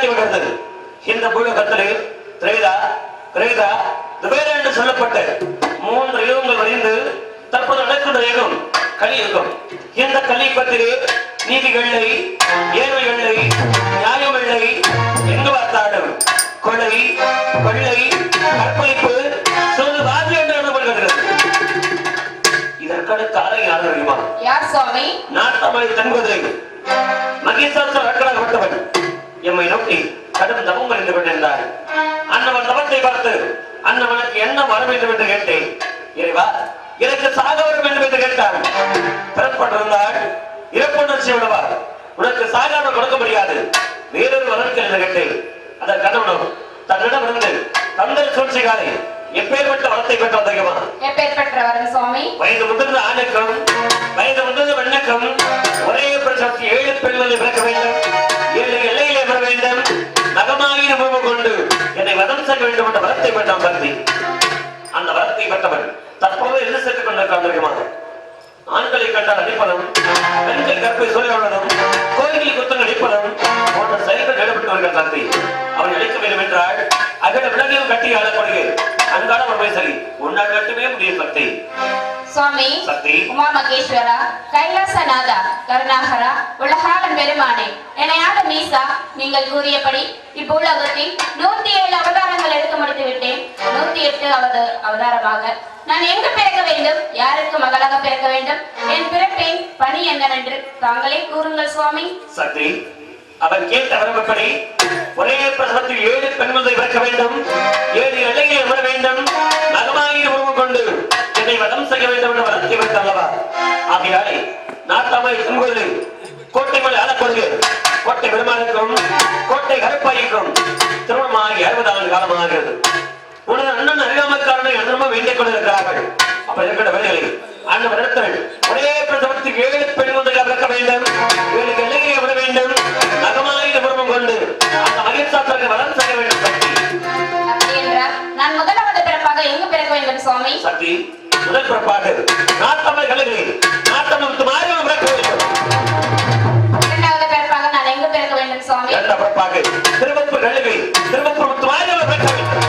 நிலைநாட்டி வருகிறது இந்த பூலகத்திலே திரேதா கிரேதா துபேரா என்று சொல்லப்பட்ட மூன்று யுகங்கள் வரைந்து தற்போது நடக்கின்ற யுகம் கலியுகம் இந்த கலியுகத்திலே நீதிகள் இல்லை ஏழ்மை நியாயம் இல்லை எங்கு பார்த்தாலும் கொலை கொள்ளை கற்பழிப்பு சிறு வாதி என்று எண்ணப்படுகிறது இதற்கான காலை யார் அறியுமா யார் சுவாமி? நாட்டமலை தன்பதை. மகேசாசர் அக்கடாகப்பட்டவன் எம்மை நோக்கி கடும் தவம் அறிந்து கொண்டிருந்தார். அன்னவன் தவத்தை பார்த்து அன்னவனுக்கு என்ன வர வேண்டும் என்று கேட்டேன். இறைவா எனக்கு சாக வர வேண்டும் என்று கேட்டான். பிறப்பட்டிருந்தால் இறப்புணர்ச்சி விடுவா உனக்கு சாகாம கொடுக்க முடியாது. வேறொரு வளர்க்க என்று கேட்டேன். அதன் கணவனும் தன்னிடம் இருந்து தந்தை சூழ்ச்சிகாலை எப்பேற்பட்ட வளத்தை பெற்ற தெரியுமா? எப்பேற்பட்ட வரும் சுவாமி? வயது முதிர்ந்த ஆணுக்கும் வயது முதிர்ந்த பெண்ணுக்கும் ஒரே பிரசக்தி ஏழு பெண்களை பிறக்க வேண்டும். வேண்டும். நகமாயின உணவு கொண்டு என்னை வதம் செய்ய வேண்டும் என்ற வரத்தை பெற்றான் பக்தி அந்த வரத்தை பெற்றவன் தற்போது என்ன சென்று கொண்டிருக்கான் தெரியுமா? ஆண்களை கண்டால் அடிப்பதும் பெண்கள் கற்பை சொல்லி வளரும் கோயிலில் குத்தங்கள் அடிப்பதும் போன்ற செயல்கள் ஈடுபட்டு வருகிற தந்தை. அவன் அழைக்க வேண்டும் என்றால் அகல விலகையும் கட்டி ஆளப்படுக அன்றாட ஒரு சரி. உன்னால் மட்டுமே முடியும் சக்தி. சுவாமி சக்தி. உமா மகேஸ்வரா கைலாசநாதா கருணாகரா உலகாளன் பெருமானே என்னையாத மீசா நீங்கள் கூறியபடி இப்புலகத்தில் நூத்தி ஏழு அவதாரங்கள் எடுத்து முடித்து விட்டேன். நூத்தி எட்டு அவத அவதாரமாக. நான் எங்கு பிறக்க வேண்டும்? யாருக்கு மகளாக பிறக்க வேண்டும்? என் பிறப்பின் பணி என்னவென்று தாங்களே கூறுங்கள் சுவாமி. சக்தி. அவர் கேட்ட வரம்படி ஒரே பிரசவத்தில் ஏழு பெண்களை பிறக்க வேண்டும் ஏழு இளைஞர் அமர வேண்டும். நகமாகிய உருவம் கொண்டு என்னை வதம் செய்ய வேண்டும் என்று வரத்தை வைத்த அல்லவா ஆகையால் நாட்டாமல் துன்பது கோட்டை மலை ஆளக்கொண்டு கோட்டை பெருமாளுக்கும் கோட்டை கருப்பாய்க்கும் திருமணமாகி அறுபதாவது காலமாகிறது உனது அண்ணன் அறியாமக்காரனை அண்ணனமா வேண்டிக் கொண்டிருக்கிறார்கள். அப்ப இருக்கிற வேலைகளில் அண்ணன் இடத்தில் ஒரே பிரசவத்துக்கு ஏழு பெண் குழந்தைகள் பிறக்க வேண்டும் ஏழு எல்லையை விட வேண்டும். உருவம் கொண்டு அந்த மகிழ்ச்சாத்திற்கு வரம் செய்ய வேண்டும் சக்தி. அப்படி என்றால் நான் முதலாவது பிறப்பாக எங்கு பிறக்க வேண்டும் சுவாமி? சக்தி முதல் பிறப்பாக நாட்டமிழ் கலைகளில் நாட்டமிழ் மாறியம் பிறக்க வேண்டும். இரண்டாவது பிறப்பாக நான் எங்கு பிறக்க வேண்டும் சுவாமி? பிறப்பாக திருவப்பூர் கல்லுகளில் திருவப்பூர் மாறியம் பிறக்க வேண்டும்.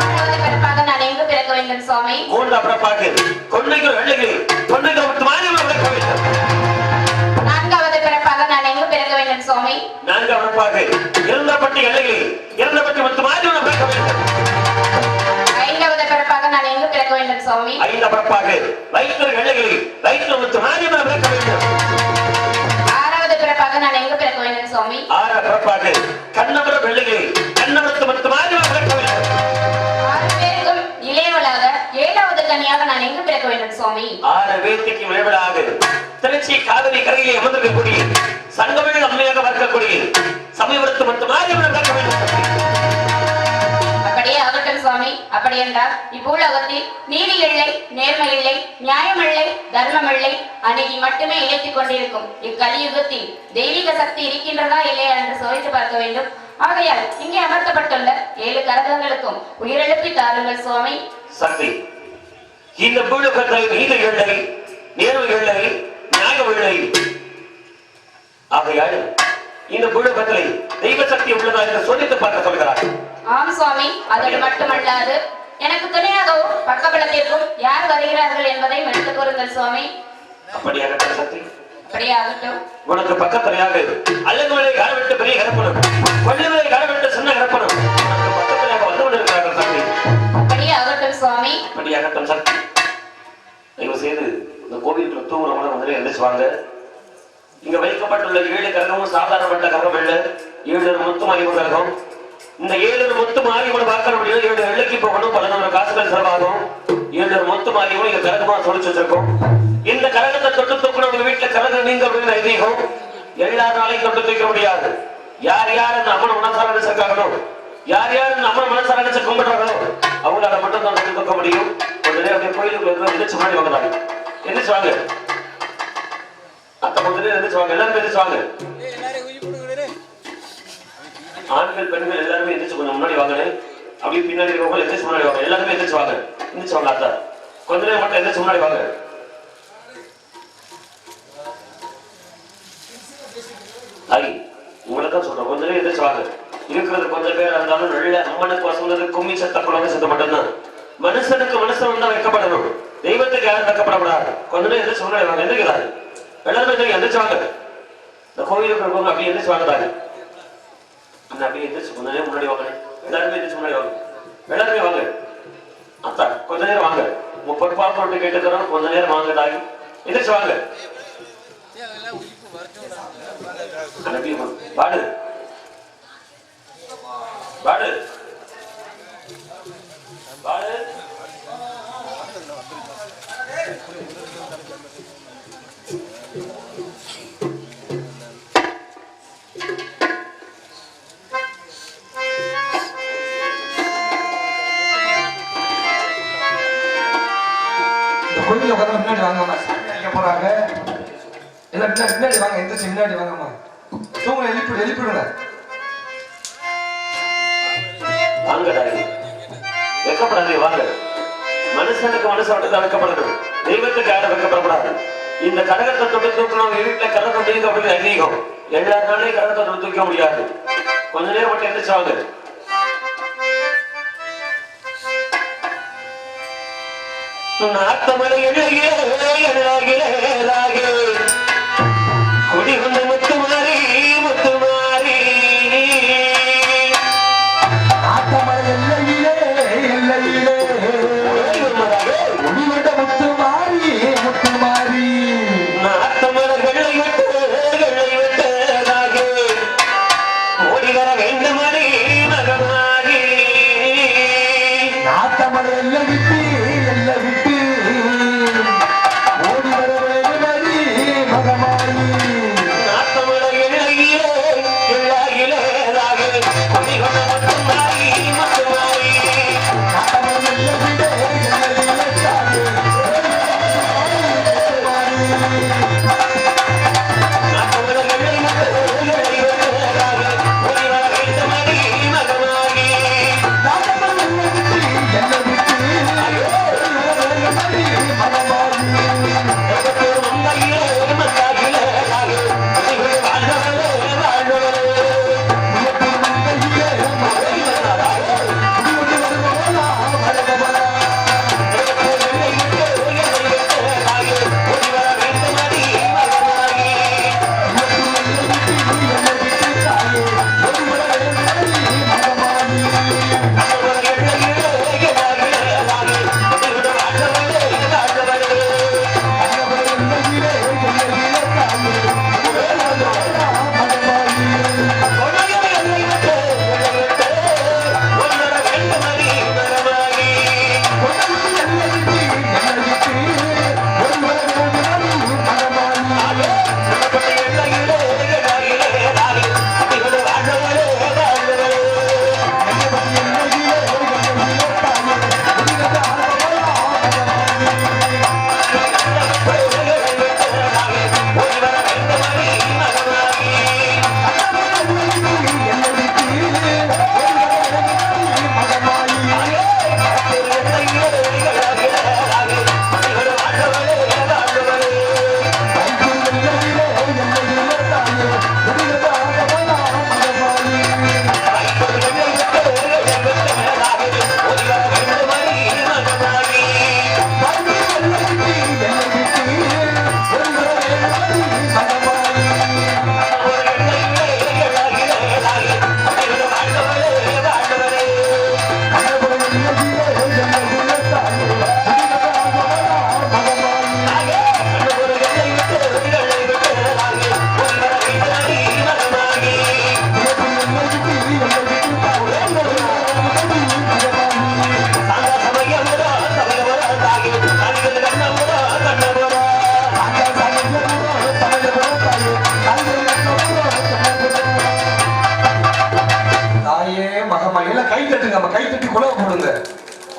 மூன்றாவது பிறப்பாக நான் எங்கு பிறக்க வேண்டும் சுவாமி? பிறப்பாக வெள்ளைகளில் சுவாமி. இறந்தப்பட்ட மொத்த மாறியம் பிறக்க வேண்டும். ஐந்தாவது பிறப்பாக நான் எங்கு பிறக்க வேண்டும் சுவாமி? ஐந்தாம் பிறப்பாக வயிற்று எல்லைகளில் வயிற்று மொத்த மாறியம் பிறக்க வேண்டும். ஆறாவது பிறப்பாக நான் எங்கு பிறக்க வேண்டும் சுவாமி? பிறப்பாக கண்ணபுரத்து பிறக்க வேண்டும். நான் எங்கு பிறக்க வேண்டும் ஆறு திருச்சி காவிரி கரையிலே அமர்ந்திருக்கக்கூடிய சங்கமிழ் அம்மையாக பார்க்கக்கூடிய சமயபுரத்து வேண்டும் அப்படியே ஆகட்டும் சுவாமி அப்படி என்றால் இப்பூலகத்தில் நீதி இல்லை நேர்மை இல்லை நியாயம் இல்லை தர்மம் இல்லை அநீதி மட்டுமே இழைத்துக் கொண்டிருக்கும். இக்கலியுகத்தில் தெய்வீக சக்தி இருக்கின்றதா இல்லையா என்று சோதித்து பார்க்க வேண்டும். ஆகையால் இங்கே அமர்த்தப்பட்டுள்ள ஏழு கரகங்களுக்கும் உயிரெழுப்பி தாருங்கள் சுவாமி. சக்தி. இந்த பூலகத்தை நீதி இல்லை நேர்மை இல்லை நியாயம் இல்லை ஆகையால் இந்த பூலகத்தில் தெய்வ சக்தி உள்ளதா என்று சோதித்து பார்க்க சொல்கிறார். ஆம் சுவாமி அதோடு மட்டுமல்லாது எனக்கு துணையாகவும் பக்கபலத்திற்கும் யார் வருகிறார்கள் என்பதையும் எடுத்துக் கூறுங்கள் சுவாமி. அப்படியாக சக்தி. அப்படியே ஆகட்டும் உனக்கு பக்கத்துறையாக அல்லங்குமலை காலவிட்டு பெரிய கரப்பணும் கொள்ளுமலை காலவிட்டு சின்ன கரப்பணும் பக்கத்துறையாக வந்து கொண்டிருக்கிறார்கள் சக்தி. அப்படியே ஆகட்டும் சுவாமி. அப்படியாகட்டும் சக்தி. தயவு செய்து இந்த கோவிலுக்கு தூங்குறவங்க முதல்ல எந்திரிச்சுவாங்க இங்க வைக்கப்பட்டுள்ள ஏழு கிரகமும் சாதாரணப்பட்ட கிரகம் இல்ல. ஏழு முத்து மாறிவு கிரகம். இந்த ஏழு முத்து மாறிவோட பார்க்க முடியும் ஏழு வெள்ளைக்கு போகணும். பதினோரு காசுகள் செலவாகும். ஏழு முத்து மாறிவும் இங்க கிரகமா சொல்லிச்சு வச்சிருக்கோம். இந்த கிரகத்தை தொட்டு தூக்கணும் உங்க வீட்டுல கிரகம் நீங்க அப்படின்னு ஐதீகம். எல்லாராலையும் தொட்டு தூக்க முடியாது. யார் யார் அந்த அம்மன் மனசார நினைச்சிருக்காங்களோ யார் யார் இந்த அம்மன் மனசார நினைச்சு கும்பிடுறாங்களோ? அவங்களால மட்டும் தான் தொட்டு தூக்க முடியும். கொஞ்ச நேரம் அப்படியே கோயிலுக்குள்ள மாதிரி எந்திரிச்சு முன்னாடி வாங்குறாங்க எந்திரிச்சு வாங்க. அத்த கொஞ்ச நேரம் எந்திரிச்சு வாங்க? எல்லாரும் எந்திரிச்சு வாங்க. ஆண்கள் பெண்கள் எல்லாருமே எந்திரிச்சு கொஞ்சம் முன்னாடி வாங்க அப்படியே பின்னாடி இருக்கவங்க எந்திரிச்சு முன்னாடி வாங்க. எல்லாருமே எந்திரிச்சு வாங்க. எந்திரிச்சு வாங்க அத்தா. கொஞ்ச நேரம் மட்டும் எந்திரிச்சு முன்னாடி வாங்க. ஐ உங்களுக்கு தான் சொல்றேன். கொஞ்ச நேரம் எந்திரிச்சு வாங்க. இருக்கிறது கொஞ்சம் பேர் இருந்தாலும் நல்ல அம்மனுக்கு வசந்தது கும்மி சத்த குழந்தை சத்த மட்டும்தான். மனுஷனுக்கு மனுஷன் தான் வைக்கப்படணும். தெய்வத்துக்கு யாரும் வைக்கப்படக்கூடாது. கொஞ்ச நேரம் எந்திரிச்சு முன்னாடி வாங்க. எந்திரிக்கிறாரு. எல்லாருமே எந்திரிங்க, வாங்க இந்த கோயிலுக்கு இருக்கவங்க அப்படியே எந்திரிச்சு வாங்கதாங்க அந்த அப்படியே எந்திரிச்சு கொஞ்ச நேரம் முன்னாடி வாங்க. எல்லாருமே எந்திரிச்சு முன்னாடி வாங்க. எல்லாருமே வாங்க. அத்தா கொஞ்ச நேரம் வாங்க. முப்பது பால் போட்டு கேட்டுக்கிறோம். கொஞ்ச நேரம் வாங்க தாய். எந்திரிச்சு வாங்க. பாடு பாடு எல்லாம் பின்னாடி பின்னாடி வாங்க எந்திரிச்சு முன்னாடி வாங்கம்மா தூங்க எழுப்பி எழுப்பிடுங்க வாங்க வெக்கப்படாதே வாங்க. மனுஷனுக்கு மனுஷன் தான் தெய்வத்துக்கு யாரும் வெக்கப்படக்கூடாது இந்த கடகத்தை தொட்டு தூக்கணும் வீட்டுல கடகம் முடியுது அப்படின்னு ஐதீகம் எல்லாருனாலையும் கடகத்தை தொட்டு தூக்க முடியாது. கொஞ்ச நேரம் மட்டும் எந்திரிச்சாங்க நாத்தமலை எழுகிய எழுகிய குடி கொண்டு முத்துமாரி முத்துமாரி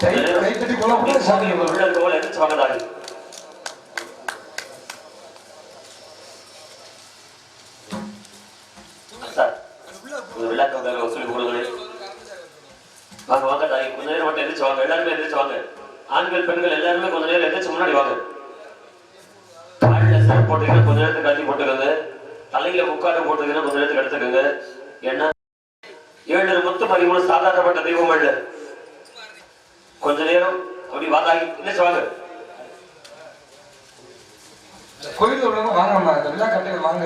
கை கை தட்டி குழவை போடுங்க சாமி சாமி. உள்ள இருக்கவங்க எந்திரிச்சு வாங்க தாடி சார் ஒரு விழாக்காக சொல்லி கொடுங்களேன் வாங்க வாங்க தாய் கொஞ்ச நேரம் மட்டும் எந்திரிச்சு வாங்க. எல்லாருமே எந்திரிச்சு வாங்க. ஆண்கள் பெண்கள் எல்லாருமே கொஞ்ச நேரம் எந்திரிச்சு முன்னாடி வாங்க. காலில் சார் போட்டுக்கங்க கொஞ்ச நேரத்துக்கு கட்டி போட்டுக்கோங்க. தலையில முக்காடு போட்டுக்கங்க கொஞ்ச நேரத்துக்கு எடுத்துக்கோங்க. ஏன்னா ஏழு முத்து பதிமூணு சாதாரணப்பட்ட தெய்வம் அல்ல கொஞ்ச நேரம் அப்படி வாதாகி என்ன வாங்க கோயில் உள்ளவங்க வாங்கம்மா இந்த விழா கட்டைகள் வாங்க.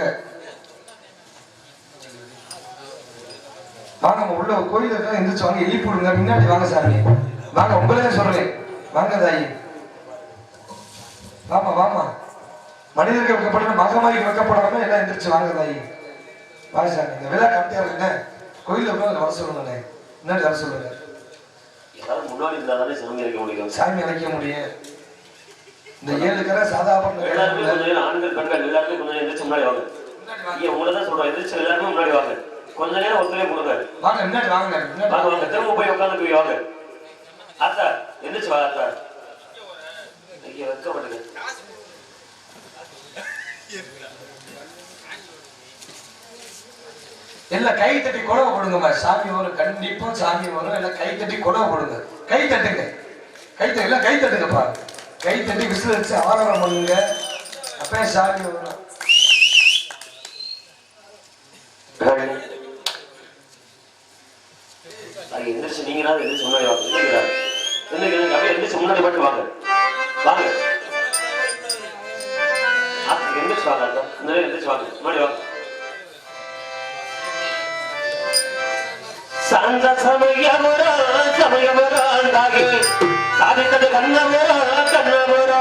வாங்கம்மா உள்ள கோயில் இருக்கா எந்திரிச்சு வாங்க. எழுப்பி விடுங்க முன்னாடி வாங்க சாமி. வாங்க உங்களே சொல்றேன். வாங்க தாயி. வாமா வாமா மனிதர்கள் வைக்கப்பட்ட மகமாரி வைக்கப்படாம எல்லாம் எந்திரிச்சு வாங்க தாயி. வாங்க சாமி. இந்த விழா கட்டையா இருக்குங்க கோயில் உள்ளவங்க வர சொல்லுங்க முன்னாடி வர சொல்லுங்க. எல்லாரும் முன்னாடி இருந்தா தானே சாமி இருக்க முடியும். சாமி அழைக்க முடியும். இந்த ஏழு கரை சாதாரண எல்லாருமே கொஞ்ச நேரம் ஆண்கள் பெண்கள் எல்லாருமே கொஞ்ச நேரம் எந்திரிச்சு முன்னாடி வாங்க. ஐயா உங்களை தான் சொல்றோம். எந்திரிச்சு எல்லாருமே முன்னாடி வாங்க. கொஞ்ச நேரம் ஒத்துழைப்பு கொடுங்க. வாங்க முன்னாடி வாங்க வாங்க வாங்க. திரும்ப போய் உட்காந்து போய் வாங்க. அத்தா எந்திரிச்சு வா அத்தா ஐயா வைக்கப்பட்டுங்க எல்லாம் கை தட்டி குடவை கொடுங்கம்மா சாமி வரும் கண்டிப்பா சாமி வரும் எல்லாம் கை தட்டி குடவை கொடுங்க. கை தட்டுங்க. கை தட்டு கை தட்டுங்கப்பா கை தட்டி விசில் வச்சு ஆராதனை பண்ணுங்க. அப்பயே சாமி வரும் அது எந்திரிச்சு நீங்க தான் எந்திரிச்சு முன்னாடி வாங்க. இல்லைங்களா? இல்லைங்க எந்திரிச்சு முன்னாடி மட்டும் வாங்க. வாங்க. அத்தா எந்திரிச்சு வாங்க அத்தா முன்னாடி எந்திரிச்சு வாங்க. ಸಂಜ ಸಮಯ ಬರ ಸಮಯ ಬರ ಅಂದಾಗಿ. ಸಾಧಿಸದ ಕನ್ನ ಬರ ಕನ್ನ ಬರ.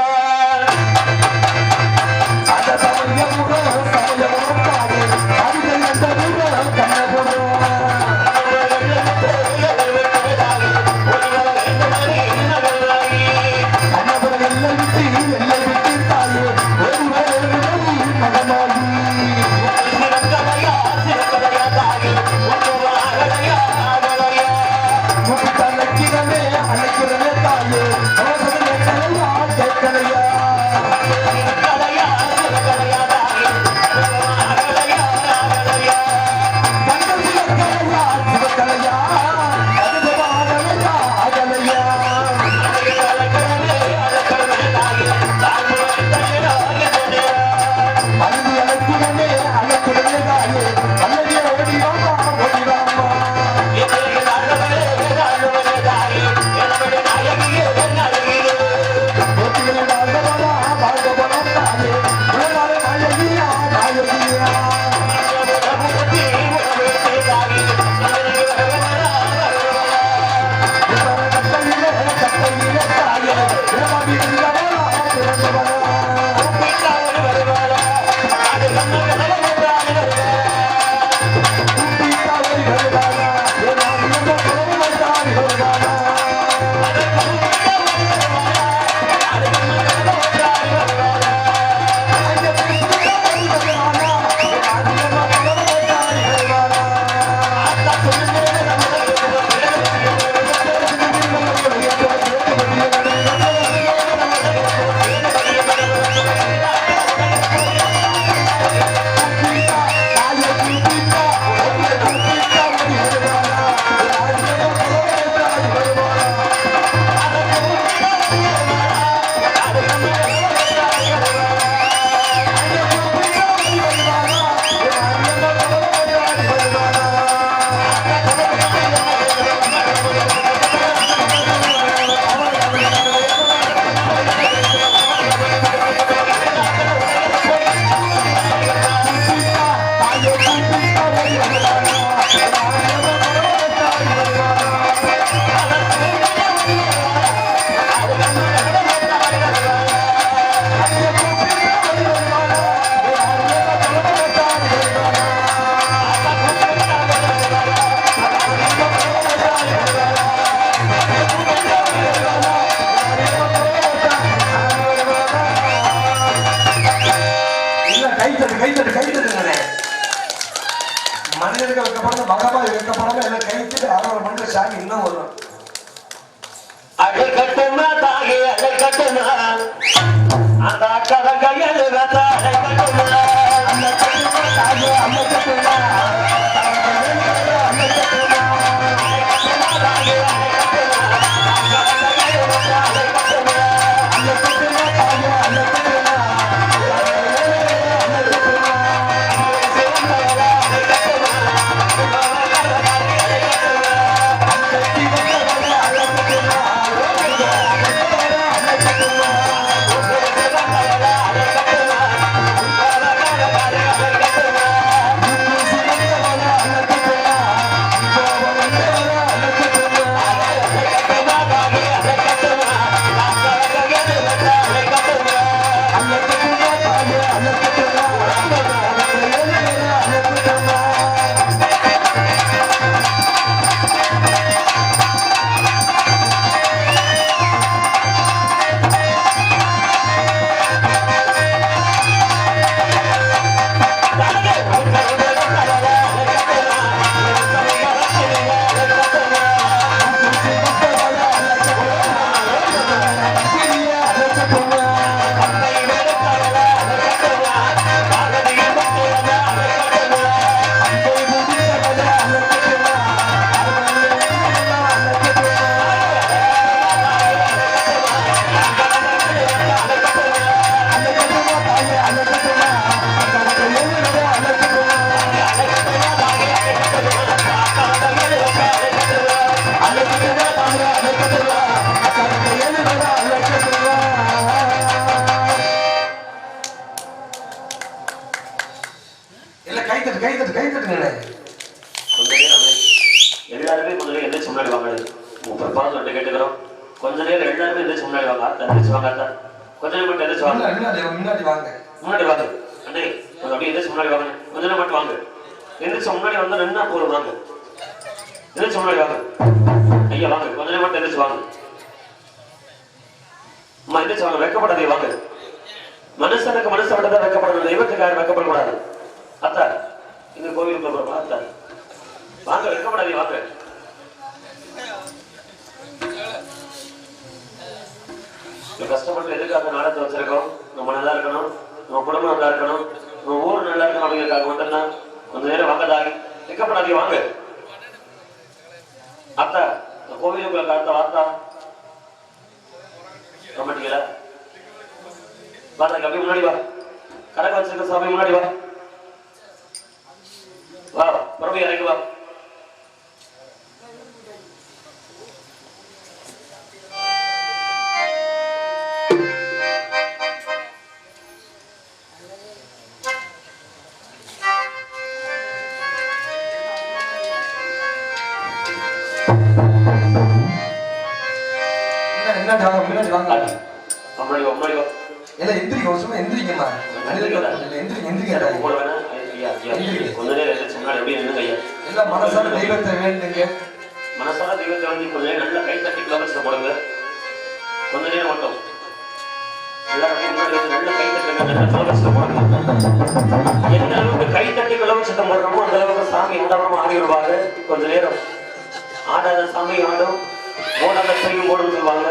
இல்ல கை தட்டு கை தட்டு கை தட்டுங்க எல்லாருமே முதல்ல எந்திரிச்சு முன்னாடி வாங்க. முப்பது பாடம் சொல்லிட்டு கேட்டுக்கிறோம். கொஞ்ச நேரம் எல்லாருமே எந்திரிச்சு முன்னாடி வாங்க. அத்தா எந்திரிச்சு வாங்க அத்தா கொஞ்ச நேரம் மட்டும் எந்திரிச்சு வாங்க. முன்னாடி முன்னாடி வாங்க. முன்னாடி வாங்க. அண்ணே கொஞ்சம் அப்படியே எந்திரிச்சு முன்னாடி வாங்க. கொஞ்ச நேரம் மட்டும் வாங்க. எந்திரிச்சு முன்னாடி வந்தா ரெண்டா போதும் வாங்க. எந்திரிச்சு முன்னாடி வாங்க. ஐயா வாங்க. கொஞ்ச நேரம் மட்டும் எந்திரிச்சு வாங்க. அம்மா எந்திரிச்சு வாங்க. வெக்கப்படாதீங்க வாங்க. மனுஷனுக்கு மனசை விட தான் வெக்கப்படணும் தெய்வத்துக்கு யாரும் வெக்கப்படக்கூடாது அத்தா இங்க கோவிலுக்கு அப்புறம் அத்தா வாங்க வெக்கப்படாதீங்க வாங்க. கஷ்டப்பட்டு எதுக்காக நாடத்தை வச்சிருக்கோம்? நம்ம நல்லா இருக்கணும். நம்ம குடும்பம் நல்லா இருக்கணும். நம்ம ஊர் நல்லா இருக்கணும் அப்படிங்கிறதுக்காக மட்டும்தான் கொஞ்ச நேரம் வாங்கதாகி தாகி வாங்க. அத்தா கோவிலுக்குள்ள காத்த வார்த்தா? நம்பட்டீங்களா வா கம்மி முன்னாடி வா. கணக்கு வச்சிருக்க சாமி முன்னாடி வா. வா மறுபடியும் இறங்கி வா எந்திரிக்க எந்திரிக்க எந்திரிக்க வேணாம். ஐயா ஐயா கொஞ்ச நேரம் எந்திரிச்சு முன்னாடி அப்படியே நின்னுங்க ஐயா. மனசார தெய்வத்தை வேண்டுங்க. மனசார தெய்வத்தை வந்து கொஞ்ச நேரம் நல்லா கை தட்டி கிளம்பச்சு போடுங்க. கொஞ்ச நேரம் மட்டும். எந்த அளவுக்கு கை தட்டி கிளம்பச்சத்தை போடுறோமோ அந்த அளவுக்கு சாமி உண்டாம ஆடி கொஞ்ச நேரம். ஆடாத சாமி ஆடும். ஓடாத செய்யும் போடும் சொல்லுவாங்க.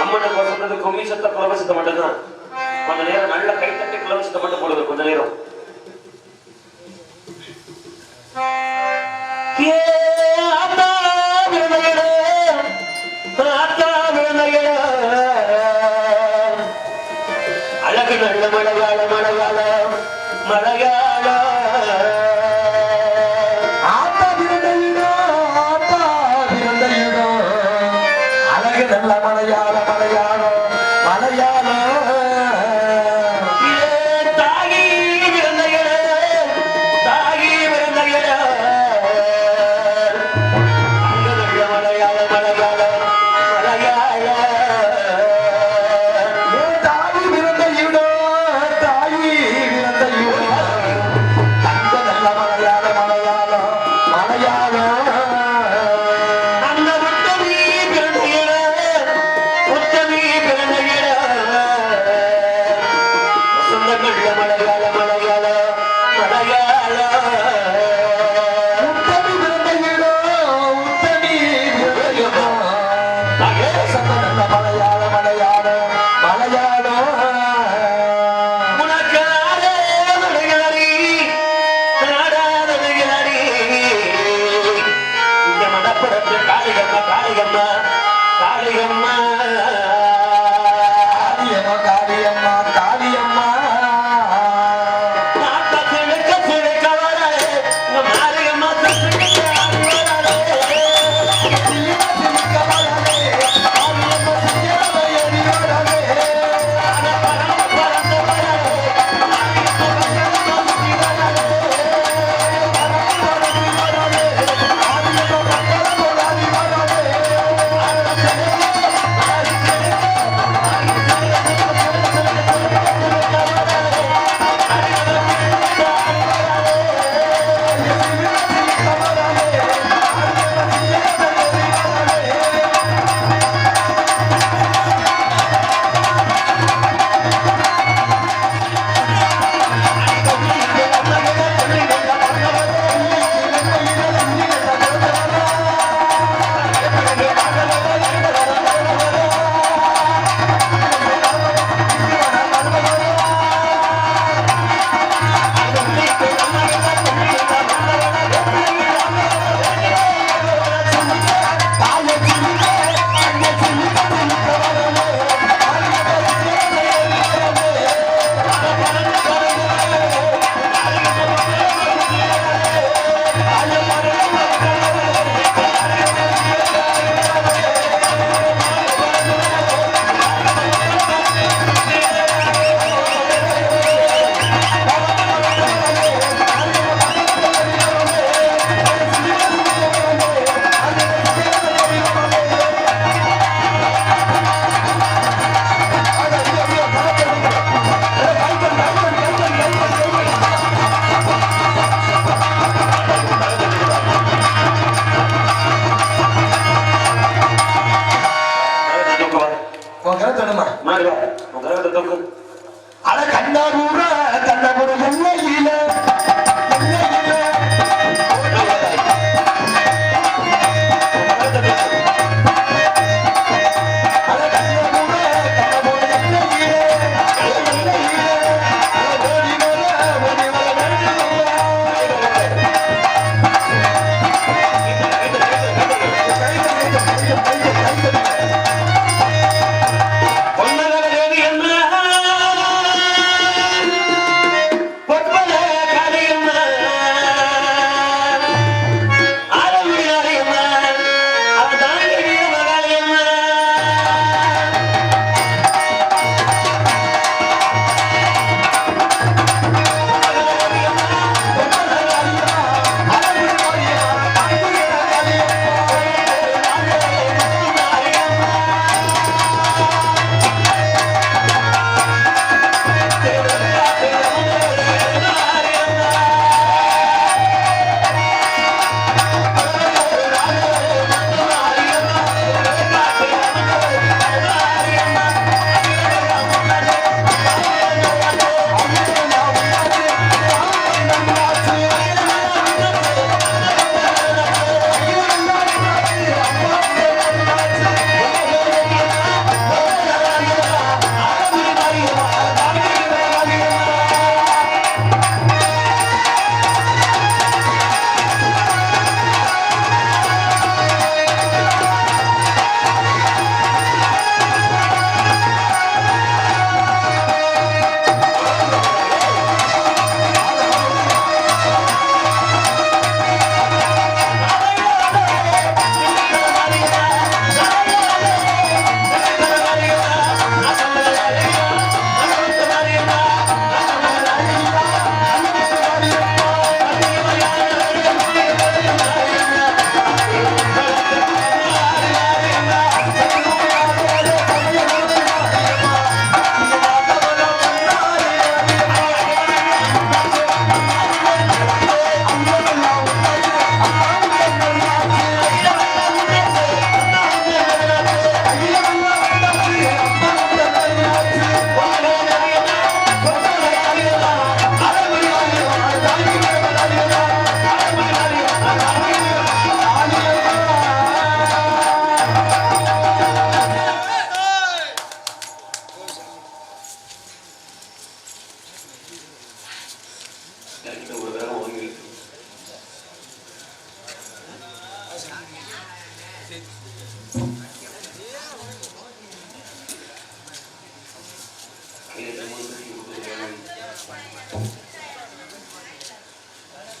அம்மனை கொசந்தது கும்மி சத்த கிளம்பச்சத்தை மட்டும்தான். கொஞ்ச நேரம் நல்ல கை தட்டி மட்டும் போடுங்க கொஞ்ச நேரம் ஏ ஆத்தா விழுந்தகடே, ஆத்தா விழுந்தகடே. அழகு நல்ல மலையாள மலையாள மலையாள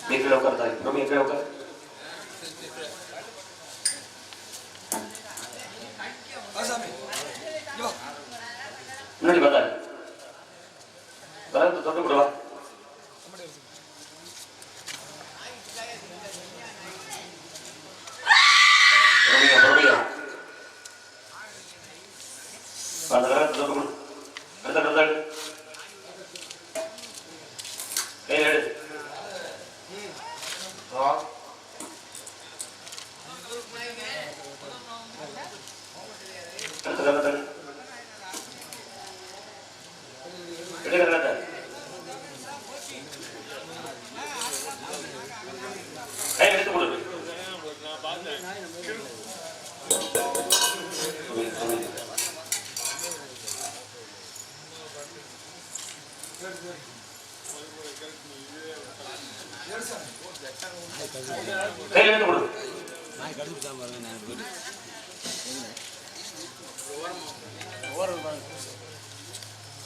మీకు ఒకరు ఇప్పుడు మీకు ఒకరు ನೋಡಿ ಬದಲಾಗಿ ಬರೋದು ದೊಡ್ಡ ಬಿಡುವ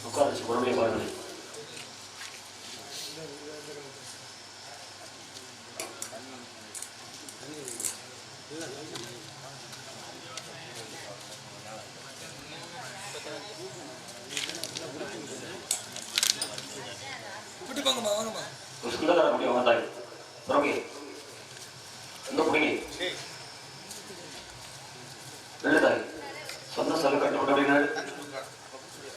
உட்காந்து பொறுமையை பாருங்கள்